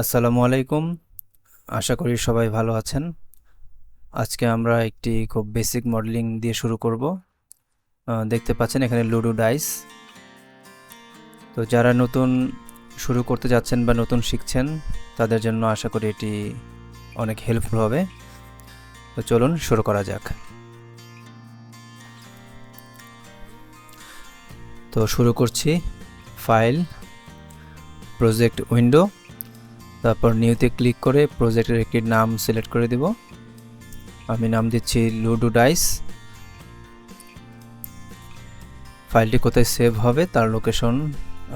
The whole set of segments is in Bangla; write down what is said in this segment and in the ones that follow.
আসসালামু আলাইকুম। আশা করি সবাই ভালো আছেন। আজকে আমরা একটি খুব বেসিক মডেলিং দিয়ে শুরু করব। দেখতে পাচ্ছেন এখানে লুডো ডাইস তো যারা নতুন শুরু করতে যাচ্ছেন বা নতুন শিখছেন, তাদের জন্য আশা করি এটি অনেক হেল্পফুল হবে। তো চলুন শুরু করা যাক। তো শুরু করছি। ফাইল প্রজেক্ট উইন্ডো তারপর নিউতে ক্লিক করে প্রজেক্টের একটি নাম সিলেক্ট করে দিব। আমি নাম দিচ্ছি লুডো ডাইস ফাইলটি কোথায় সেভ হবে তার লোকেশন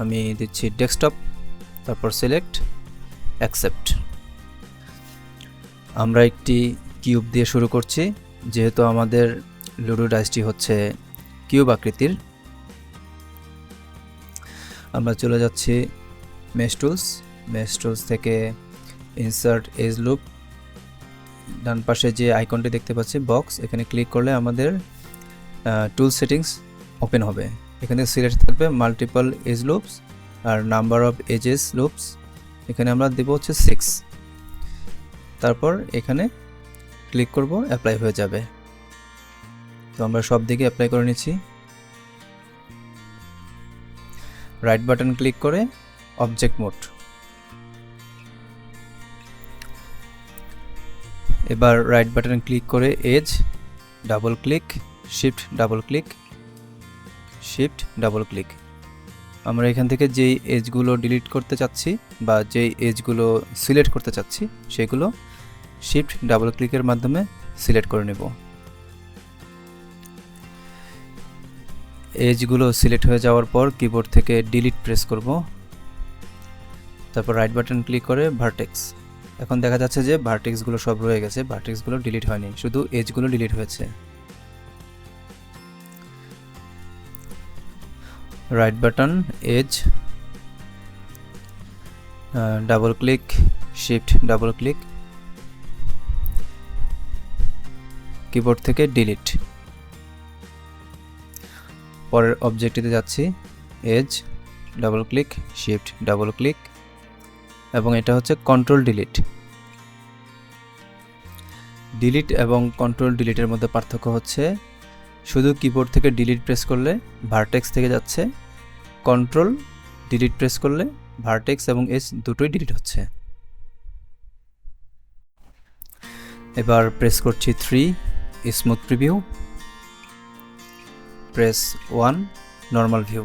আমি দিচ্ছি ডেস্কটপ, তারপর সিলেক্ট, অ্যাকসেপ্ট। আমরা একটি কিউব দিয়ে শুরু করছি, যেহেতু আমাদের লুডো ডাইসটি হচ্ছে কিউব আকৃতির। আমরা চলে যাচ্ছি মেশ টুলস মেশ টুলস থেকে ইনসার্ট এজ লুপ ডান পাশে যে আইকনটি দেখতে পাচ্ছি বক্স এখানে ক্লিক করলে আমাদের টুল সেটিংস ওপেন হবে। এখানে সিলেক্ট থাকবে মাল্টিপল এজ লুপস আর নাম্বার অফ এজেস লুপস এখানে আমরা দেব হচ্ছে সিক্স তারপর এখানে ক্লিক করব অ্যাপ্লাই হয়ে যাবে। তো আমরা সব দিকে অ্যাপ্লাই করে নিচ্ছি। রাইট বাটন ক্লিক করে অবজেক্ট মোড এবার রাইট বাটন ক্লিক করে edge double click shift double click shift double click আমরা এখান থেকে যেই এজগুলো ডিলিট করতে চাচ্ছি বা যেই এজগুলো সিলেক্ট করতে চাচ্ছি, সেগুলো শিফট ডাবল ক্লিকের মাধ্যমে সিলেক্ট করে নেব। এজগুলো সিলেক্ট হয়ে যাওয়ার পর কিবোর্ড থেকে ডিলিট প্রেস করব। তারপর রাইট বাটন ক্লিক করে ভার্টেক্স এখন দেখা যাচ্ছে যে ভার্টিক্সগুলো সব রয়ে গেছে ভার্টিক্সগুলো ডিলিট হয়নি, শুধু এজগুলো ডিলিট হয়েছে। Right button edge double click shift double click keyboard থেকে ডিলিট পরের অবজেক্টটিতে যাচ্ছি edge double click shift double click এবং এটা হচ্ছে কন্ট্রোল ডিলিট ডিলিট এবং কন্ট্রোল ডিলিটের মধ্যে পার্থক্য হচ্ছে, শুধু কিবোর্ড থেকে ডিলিট প্রেস করলে ভার্টেক্স থেকে যাচ্ছে কন্ট্রোল ডিলিট প্রেস করলে ভার্টেক্স এবং এস দুটোই ডিলিট হচ্ছে। এবার প্রেস করছি three smooth preview press one normal view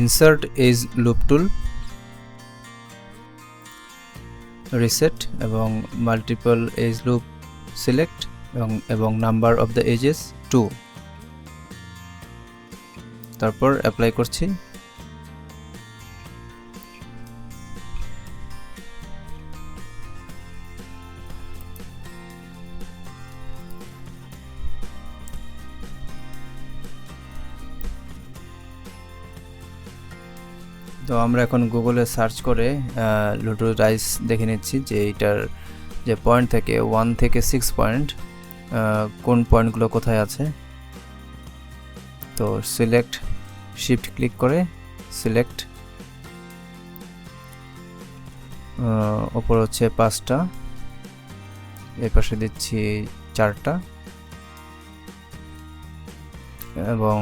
insert edge loop tool reset এবং মাল্টিপল এজ লুপ সিলেক্ট এবং এবং number of the edges two তারপর অ্যাপ্লাই করছি। তো আমরা এখন গুগলে সার্চ করে লুডো রাইস দেখে নিচ্ছি যে এইটার যে পয়েন্ট থেকে ওয়ান থেকে সিক্স পয়েন্ট কোন পয়েন্টগুলো কোথায় আছে। তো সিলেক্ট শিফট ক্লিক করে সিলেক্ট ওপর হচ্ছে পাঁচটা, এর পাশে দিচ্ছি চারটা, এবং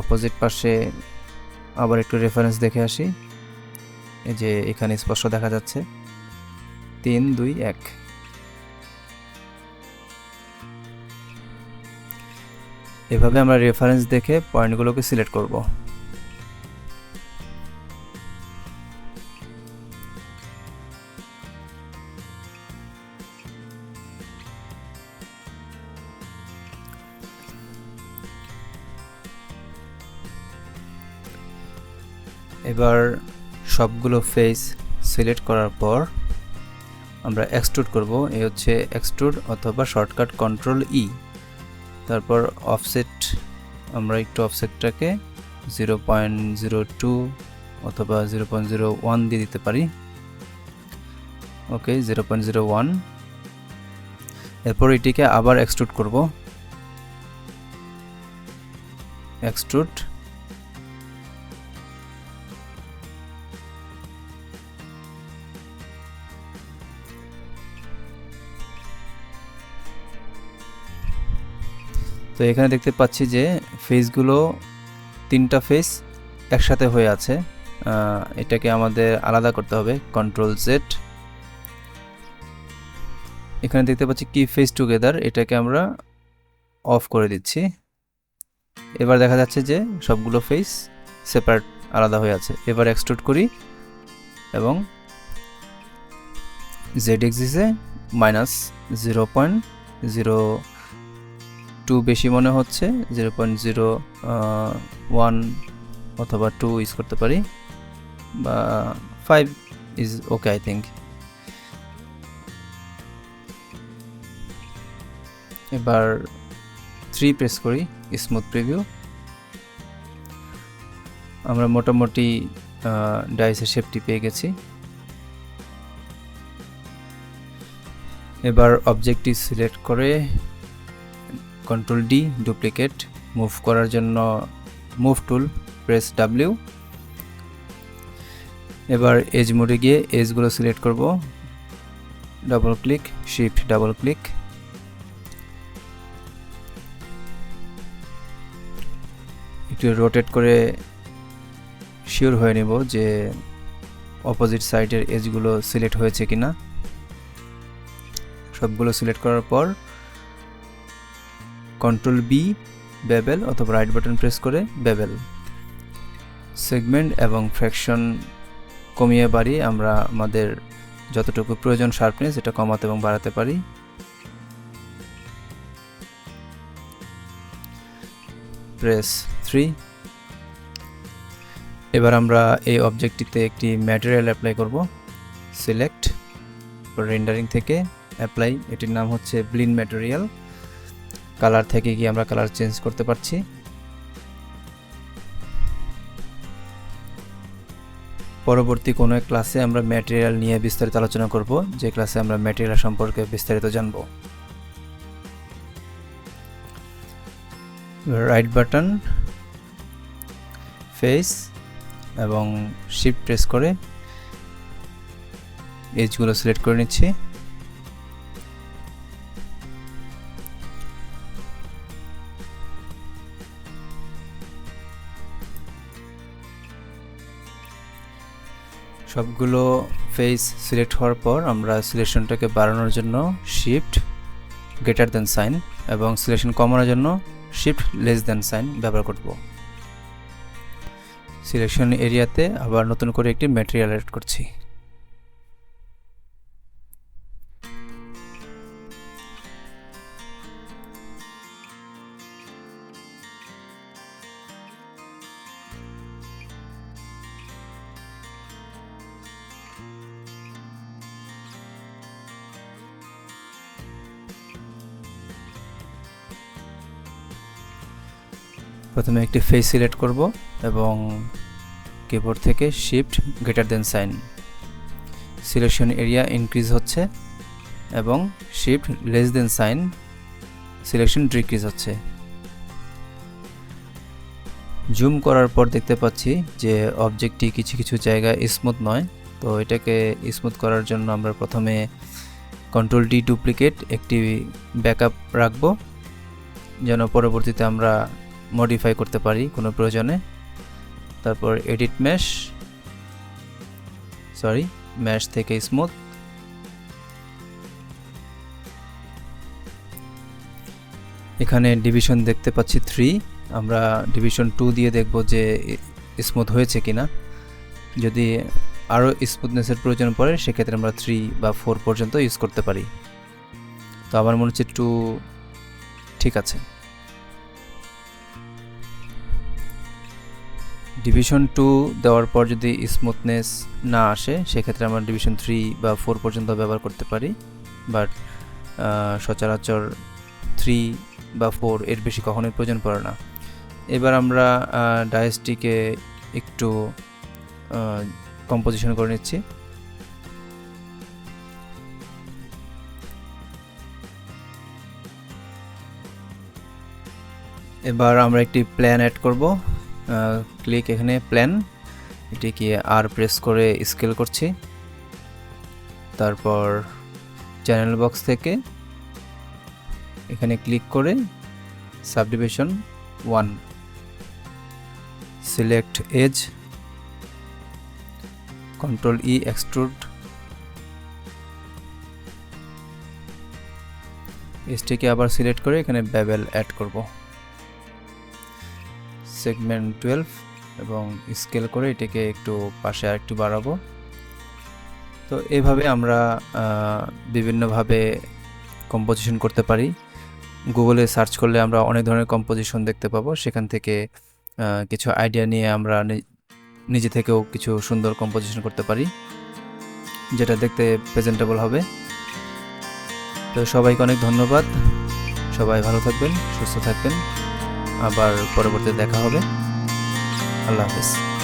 অপোজিট পাশে আবার একটু রেফারেন্স দেখে আসি। এই যে এখানে স্পষ্ট দেখা যাচ্ছে। তিন, দুই, এক। এভাবে আমরা রেফারেন্স দেখে পয়েন্টগুলোকে সিলেক্ট করব। এবার সবগুলো ফেস সিলেক্ট করার পর আমরা এক্সট্রুড করব। এই হচ্ছে এক্সট্রুড অথবা শর্টকাট কন্ট্রোল ই তারপর অফসেট আমরা একটু অফসেটটাকে জিরো পয়েন্ট জিরো টু অথবা জিরো পয়েন্ট জিরো ওয়ান দিয়ে দিতে পারি। Okay zero point zero one এরপর এটিকে আবার এক্সট্রুড করব। এক্সট্রুড তো এখানে দেখতে পাচ্ছি যে ফেসগুলো তিনটা ফেস একসাথে হয়ে আছে। এটাকে আমাদের আলাদা করতে হবে কন্ট্রোল জেড এখানে দেখতে পাচ্ছি কি ফেস টুগেদার এটাকে আমরা অফ করে দিচ্ছি। এবার দেখা যাচ্ছে যে সবগুলো ফেস সেপারেট আলাদা হয়ে আছে। এবার এক্সট্রুড করি এবং Z এক্সিসে minus zero point zero two বেশি মনে হচ্ছে জিরো পয়েন্ট জিরো ওয়ান অথবা টু ইউজ করতে পারি, বা five is okay I think এবার থ্রি প্রেস করি স্মুথ প্রিভিউ আমরা মোটামুটি ডাইসের শেপটি পেয়ে গেছি। এবার অবজেক্টটি সিলেক্ট করে কন্ট্রোল ডি ডুপ্লিকেট মুভ করার জন্য মুভ টুল প্রেস ডাব্লিউ এবার এজ মোডে গিয়ে এজগুলো সিলেক্ট করব। Double click shift double click একটু রোটেট করে শিওর হয়ে নেব যে অপোজিট সাইডের এজগুলো সিলেক্ট হয়েছে কিনা। সবগুলো সিলেক্ট করার পর কন্ট্রোল বি বেবেল অথবা রাইট বাটন প্রেস করে বেবেল সেগমেন্ট এবং ফ্র্যাকশন কমিয়ে বাড়িয়ে আমরা আমাদের যতটুকু প্রয়োজন শার্পনেস এটা কমাতে এবং বাড়াতে পারি। প্রেস থ্রি এবার আমরা এই অবজেক্টটিতে একটি ম্যাটেরিয়াল অ্যাপ্লাই করব। সিলেক্ট রেন্ডারিং থেকে অ্যাপ্লাই এটির নাম হচ্ছে ব্লিন ম্যাটেরিয়াল কালার থেকে গিয়ে আমরা কালার চেঞ্জ করতে পারছি? পরবর্তী কোনো এক ক্লাসে আমরা ম্যাটেরিয়াল নিয়ে বিস্তারিত আলোচনা করব, যে ক্লাসে আমরা ম্যাটেরিয়াল সম্পর্কে বিস্তারিত জানব। রাইট বাটন ফেস এবং শিফট প্রেস করে এজগুলো সিলেক্ট করে নিচ্ছি। সবগুলো ফেস সিলেক্ট হওয়ার পর আমরা সিলেকশনটাকে বাড়ানোর জন্য শিফট গ্রেটার দেন সাইন এবং সিলেকশন কমানোর জন্য শিফট লেস দেন সাইন ব্যবহার করব। সিলেকশন এরিয়াতে আবার নতুন করে একটি ম্যাটেরিয়াল অ্যাড করছি। প্রথমে একটি ফেস সিলেক্ট করব এবং কিবোর্ড থেকে shift greater than sign selection area increase হচ্ছে এবং shift less than sign selection decrease হচ্ছে। জুম করার পর দেখতে পাচ্ছি যে অবজেক্টটি কিছু কিছু জায়গায় স্মুথ নয়, তো এটাকে স্মুথ করার জন্য আমরা প্রথমে কন্ট্রোল ডি ডুপ্লিকেট একটি ব্যাকআপ রাখব। যেন পরবর্তীতে আমরা মডিফাই করতে পারি কোনো প্রয়োজনে। তারপর এডিট ম্যাশ সরি ম্যাশ থেকে স্মুথ এখানে ডিভিশন দেখতে পাচ্ছি থ্রি আমরা ডিভিশন টু দিয়ে দেখব যে স্মুথ হয়েছে কিনা। যদি আরও স্মুথনেসের প্রয়োজন পড়ে, সেক্ষেত্রে আমরা থ্রি বা ফোর পর্যন্ত ইউজ করতে পারি। তো আমার মনে হচ্ছে টু ঠিক আছে। ডিভিশন টু দেওয়ার পর যদি স্মুথনেস না আসে, সেক্ষেত্রে আমরা ডিভিশন থ্রি বা ফোর পর্যন্ত ব্যবহার করতে পারি। বাট সচরাচর থ্রি বা ফোর এর বেশি কখনোই প্রয়োজন পড়ে না। এবার আমরা ডায়েসটিকে একটু কম্পোজিশন করে নিচ্ছি। এবার আমরা একটি প্ল্যান অ্যাড করব। ক্লিক এখানে প্ল্যান এটিকে আর প্রেস করে স্কেল করছি। তারপর চ্যানেল বক্স থেকে এখানে ক্লিক করে subdivision one select edge control E extrude এসটিকে আবার সিলেক্ট করে এখানে ব্যাবেল অ্যাড করব। সেগমেন্ট টুয়েলভ এবং স্কেল করে এটাকে একটু পাশে আর একটু বাড়াবো। তো এভাবে আমরা বিভিন্নভাবে কম্পোজিশন করতে পারি। গুগলে সার্চ করলে আমরা অনেক ধরনের কম্পোজিশন দেখতে পাবো। সেখান থেকে কিছু আইডিয়া নিয়ে আমরা নিজে থেকেও কিছু সুন্দর কম্পোজিশন করতে পারি, যেটা দেখতে প্রেজেন্টেবল হবে। তো সবাইকে অনেক ধন্যবাদ। সবাই ভালো থাকবেন, সুস্থ থাকবেন। আবার পরবর্তীতে দেখা হবে। আল্লাহ হাফেজ।